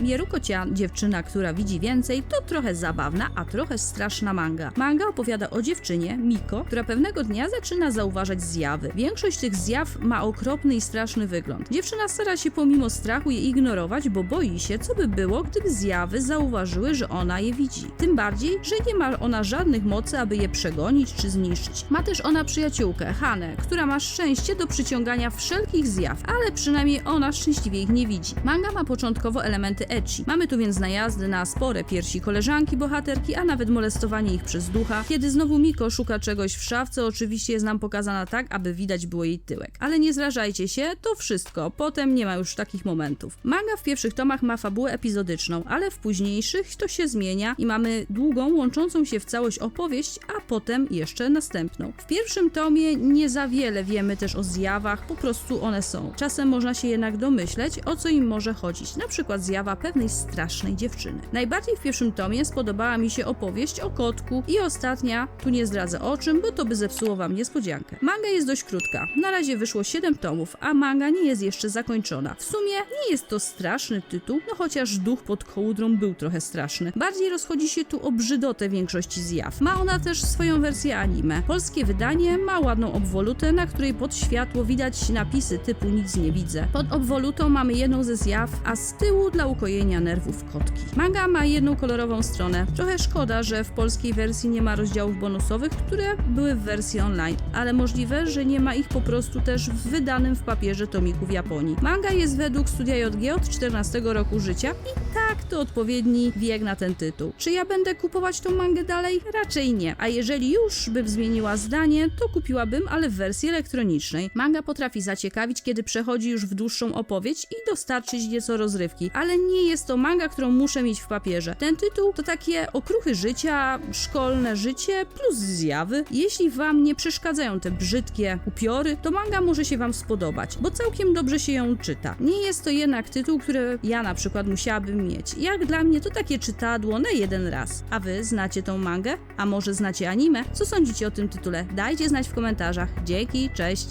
Mieruko-chan, dziewczyna, która widzi więcej, to trochę zabawna, a trochę straszna manga. Manga opowiada o dziewczynie, Miko, która pewnego dnia zaczyna zauważać zjawy. Większość tych zjaw ma okropny i straszny wygląd. Dziewczyna stara się pomimo strachu je ignorować, bo boi się, co by było, gdyby zjawy zauważyły, że ona je widzi. Tym bardziej, że nie ma ona żadnych mocy, aby je przegonić czy zniszczyć. Ma też ona przyjaciółkę, Hanę, która ma szczęście do przyciągania wszelkich zjaw, ale przynajmniej ona szczęśliwie ich nie widzi. Manga ma początkowo elementy Mamy tu więc najazdy na spore piersi koleżanki bohaterki, a nawet molestowanie ich przez ducha. Kiedy znowu Miko szuka czegoś w szafce, oczywiście jest nam pokazana tak, aby widać było jej tyłek. Ale nie zrażajcie się, to wszystko. Potem nie ma już takich momentów. Manga w pierwszych tomach ma fabułę epizodyczną, ale w późniejszych to się zmienia i mamy długą, łączącą się w całość opowieść, a potem jeszcze następną. W pierwszym tomie nie za wiele wiemy też o zjawach, po prostu one są. Czasem można się jednak domyśleć, o co im może chodzić, na przykład zjawa pewnej strasznej dziewczyny. Najbardziej w pierwszym tomie spodobała mi się opowieść o kotku i ostatnia, tu nie zdradzę o czym, bo to by zepsuło wam niespodziankę. Manga jest dość krótka, na razie wyszło 7 tomów, a manga nie jest jeszcze zakończona. W sumie nie jest to straszny tytuł, no chociaż duch pod kołdrą był trochę straszny. Bardziej rozchodzi się tu o brzydotę większości zjaw. Ma ona też swoją wersję anime. Polskie wydanie ma ładną obwolutę, na której pod światło widać napisy typu nic nie widzę. Pod obwolutą mamy jedną ze zjaw, a z tyłu dla ukojenia nerwów kotki. Manga ma jedną kolorową stronę. Trochę szkoda, że w polskiej wersji nie ma rozdziałów bonusowych, które były w wersji online, ale możliwe, że nie ma ich po prostu też w wydanym w papierze tomiku w Japonii. Manga jest według studia JG od 14 roku życia i tak to odpowiedni wiek na ten tytuł. Czy ja będę kupować tą mangę dalej? Raczej nie. A jeżeli już bym zmieniła zdanie, to kupiłabym, ale w wersji elektronicznej. Manga potrafi zaciekawić, kiedy przechodzi już w dłuższą opowieść i dostarczyć nieco rozrywki, ale nie jest to manga, którą muszę mieć w papierze. Ten tytuł to takie okruchy życia, szkolne życie plus zjawy. Jeśli wam nie przeszkadzają te brzydkie upiory, to manga może się wam spodobać, bo całkiem dobrze się ją czyta. Nie jest to jednak tytuł, który ja na przykład musiałabym mieć. Jak dla mnie to takie czytadło na jeden raz. A wy znacie tą mangę? A może znacie anime? Co sądzicie o tym tytule? Dajcie znać w komentarzach. Dzięki, cześć!